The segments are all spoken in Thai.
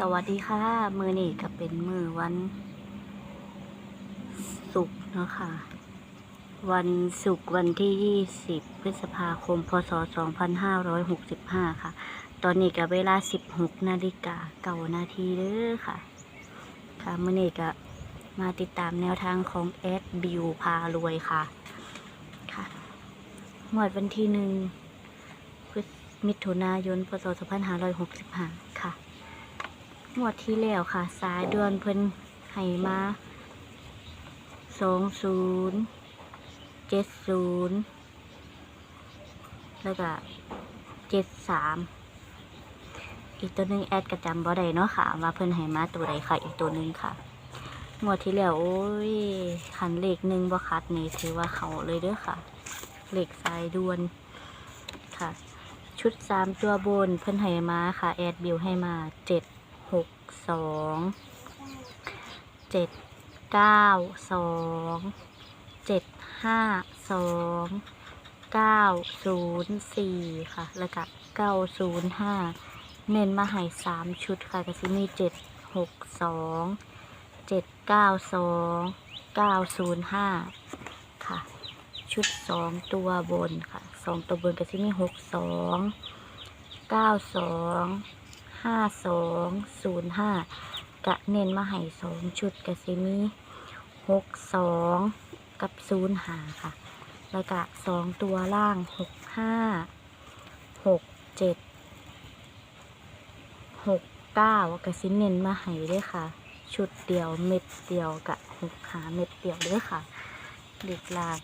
สวัสดีค่ะ มือนี่ก็เป็นมือวันศุกร์เนาะค่ะ วันศุกร์วันที่ 20 พฤษภาคม พศ 2565 ค่ะ ตอนนี้ก็เวลา 16 นาฬิกาเก่านาทีเด้อค่ะ ค่ะ มือนี่ก็มาติดตามแนวทางของแอดบิวพารวยค่ะ ค่ะหมวดวันที่หนึ่งพฤศมิถุนายน พศ 2565 ค่ะหมวดที่แล้วค่ะ สายด่วนเพิ่นให้มาสองศูนย์เจ็ดศูนย์แล้วก็เจ็ดสามอีกตัวหนึ่งแอดกระจำบ่ได้เนาะค่ะ ว่าเพิ่นให้มาตัวใดค่ะ อีกตัวหนึ่งค่ะหมวดที่แล้วโอ้ยขันเลขหนึ่งบ่คัดนี่ถือว่าเขาเลยเด้อค่ะเลขสายด่วนค่ะ ชุดสามตัวบนเพิ่นให้มาค่ะ แอดบิวให้มาเจ็ด สองเจ็ดเก้าสองเจ็ดห้าสองเก้าศูนย์สี่ค่ะ แล้วก็เก้าศูนย์ห้าเน้นมาให้สามชุดค่ะก็สิมีเจ็ดหกสองเจ็ดเก้าสองเก้าศูนย์ห้าค่ะ ชุดสองตัวบนค่ะสองตัวบนก็สิมีหกสองเก้าสอง ห้าสองศูนย์ห้ากะเน้นมาให้สองชุดกะซิมีหกสองกับศูนย์หาค่ะ แล้วก็สองตัวล่างหกห้าหกเจ็ดหกเก้ากะซิเน้นมาให้ด้วยค่ะ ชุดเดียวเม็ดเดียวกะหกหาเม็ดเดียวด้วยค่ะเด็กลาง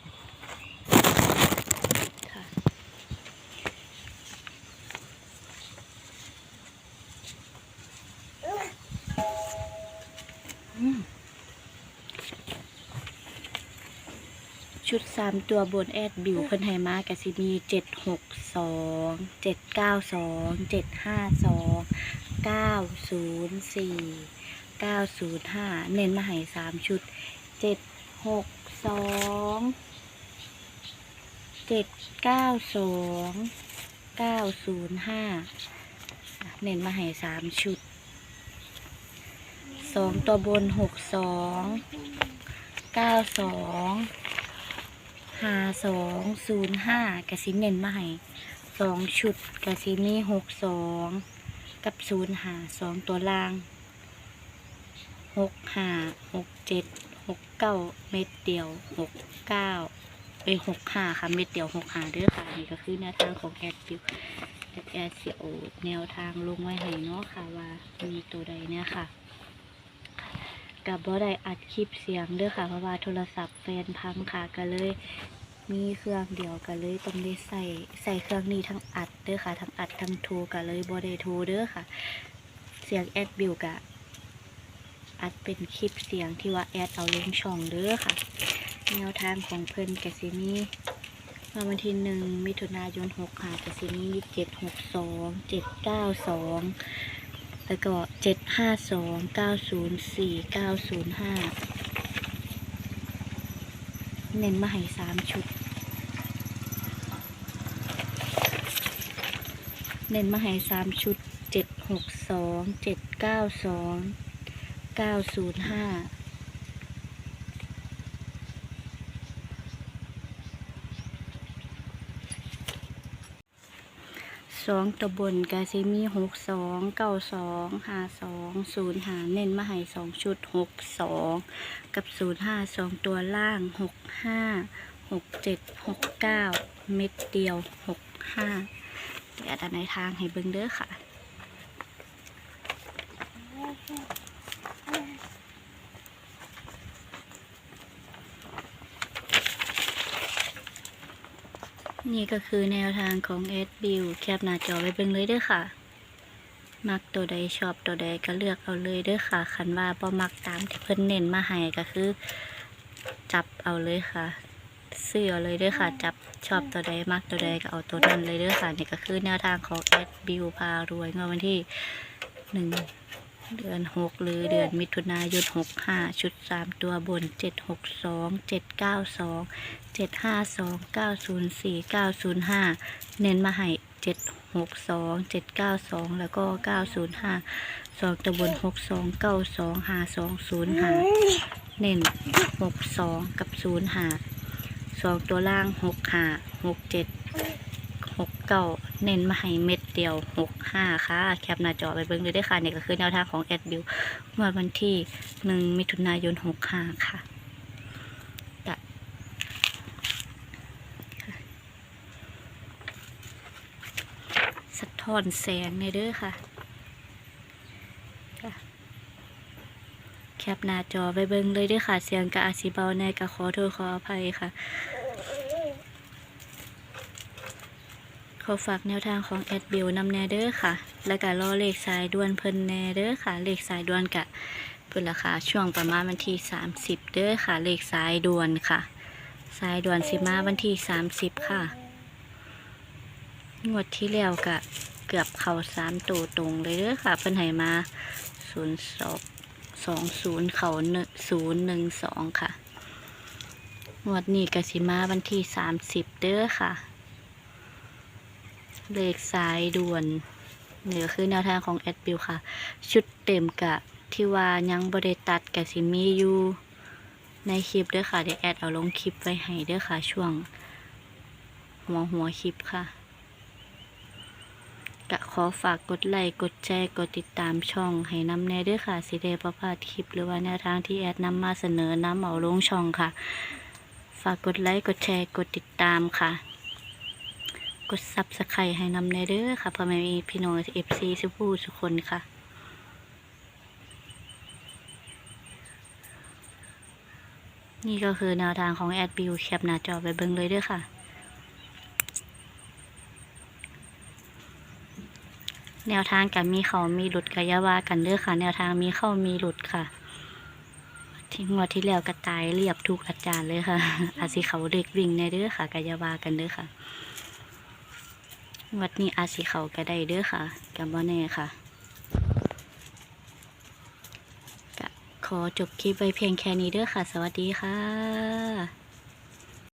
ชุดสามตัวบนแอดบิวเพิ่นให้มากะสิมีเจ็ดหกสองเจ็ดเก้าสองเจ็ดห้าสองเก้าศูนย์สี่เก้าศูนย์ห้าเน้นมาให้สามชุดเจ็ดหกสองเจ็ดเก้าสองเก้าศูนย์ห้าเน้นมาให้สามชุดสองตัวบนหกสองเก้าสอง หาสองศูนย์ห้ากะสิเน้นมาให้สองชุดกะสิมีหกสองกับศูนย์หาสองตัวล่างหกหาหกเจ็ดหกเก้าเม็ดเดียวหกเก้าเอ้ยหกห้าค่ะเม็ดเดียวหกหาเด้อค่ะนี่ก็คือแนวทางของแอดบิวแอดแอดเสียวแนวทางลงไว้ให้เนาะค่ะว่ามีตัวใดเนี่ยค่ะ กับบ่ได้อัดคลิปเสียงเด้อค่ะ เพราะว่าโทรศัพท์แฟนพังค่ะก็เลย มีเครื่องเดียวกันเลยต้องได้ใส่ใส่เครื่องนี้ทั้งอัดเด้อค่ะ ทั้งอัดทั้งโทรกันเลยบ่ได้โทรเด้อค่ะ เสียงแอดบิวกะอัดเป็นคลิปเสียงที่ว่าแอดเอาลงช่องเด้อค่ะ แนวทางของเพิ่นกะสิมีเมื่วันที่หนึ่งมิถุนายนหกค่ะกะสิมีเจ็ดหกสองเจ็ดเก้าสอง แล้วก็เจ็ดห้าสองเก้าศูนย์สี่เก้าศูนย์ห้าเน้นมาให้สามชุด เน้นมาให้สามชุดเจ็ดหกสองเจ็ดเก้าสองเก้าศูนย์ห้า องตะบนกาซิมีหกสองเก้าสองห้าสองศูนย์หาเน้นมาให้สองชุดหกสองกับศูนย์ห้าสองตัวล่างหกห้าหกเจ็ดหกเก้าเม็ดเดียวหกห้าเดี๋ยวจะในทางให้เบิ้งเด้อค่ะ นี่ก็คือแนวทางของเอสบิวแคปหน้าจอไว้เบิ่งเลยเด้อค่ะ มักตัวใดชอบตัวใดก็เลือกเอาเลยเด้อค่ะคันว่าบ่มักตามที่เพิ่นเน้นมาให้ก็คือ จับเอาเลยค่ะซื้อเอาเลยเด้อค่ะ จับชอบตัวใดมักตัวใดก็เอาตัวนั้นเลยเด้อค่ะนี่ก็คือแนวทางของเอสบิวพารวยเมื่อวันที่หนึ่ง เดือนหกหรือเดือนมิถุนายนหกห้าชุดสามตัวบนเจ็ดหกสองเจ็ดเก้าสองเจ็ดห้าสองเก้าศูนย์สี่เก้าศูนย์ห้าเน้นมาให้เจ็ดหกสองเจ็ดเก้าสองแล้วก็เก้าศูนย์ห้าสองตัวบนหกสองเก้าสองห้าสองศูนย์ห้าเน้นหกสองกับศูนย์ห้าสองตัวล่างหกห้าหกเจ็ดหกเก้า เน้นมาให้เม็ดเดียวหกห้าค่ะ แคปหน้าจอไปเบิ่งเลยได้ค่ะเนี่ยก็คือแนวทางของแอดบิวเมื่อวันที่หนึ่งมิถุนายนหกห้าค่ะสะท้อนแสงในเด้อค่ะค่ะแคปหน้าจอไปเบิ่งเลยเด้อค่ะ เสียงกะอาจสิเบาแน่กะขอโทษขออภัยค่ะ อฝากแนวทางของแอดบิวนำแนเด้อค่ะ แล้วก็รอเลขสายด่วนเพิ่นแนเด้อค่ะ เลขสายด่วนกะเพิ่นราคาช่วงประมาณวันที่ 30 เด้อค่ะ เลขสายด่วนค่ะ สายด่วนสิมาวันที่ 30 ค่ะ งวดที่แล้วกะเกือบเข่าสามตัวตรงเลยเด้อค่ะ เพิ่นให้มาศูนย์สองสองศูนย์เข่าหนึ่งศูนย์หนึ่งสองค่ะงวดนี้กสิมาวันที่สามสิบเด้อค่ะ เลขสายด่วนนี่ก็คือแนวทางของแอดบิวค่ะ ชุดเต็มกะที่ว่ายังบริตัดกะสิมีอยู่ในคลิปเด้อค่ะ เดี๋ยวแอดเอาลงคลิปไว้ให้เด้อค่ะ ช่วง หัวหัวคลิปค่ะกะขอฝากกดไลค์กดแชร์กดติดตามช่องให้นำแน่ด้วยค่ะสิเดประพาดคลิป หรือว่าแนวทางที่แอดนำมาเสนอนำเอาลงช่องค่ะ ฝากกดไลค์กดแชร์กดติดตามค่ะ กดซับสไครต์ให้นำแน่เด้อค่ะพ่อแม่พี่น้องเอฟซีสุผู้ทุคนค่ะนี่ก็คือแนวทางของแอดบิวแคปหน้าจอไปเบิ่งเลยเด้อค่ะ แนวทางกันมีเขามีหลุดกายาวากันเด้อค่ะ แนวทางมีเข้ามีหลุดค่ะ ที่งวดที่แล้วกระตายเรียบทุกอาจารย์เลยค่ะ อาศิเขาเด็กวิ่งในเด้อค่ะกายาวากันเด้อค่ะ วดนี้อาศิเขาก็ได้เด้อค่ะกับว่าแน่ค่ะขอจบคลิปไว้เพียงแค่นี้เด้อค่ะ สวัสดีค่ะ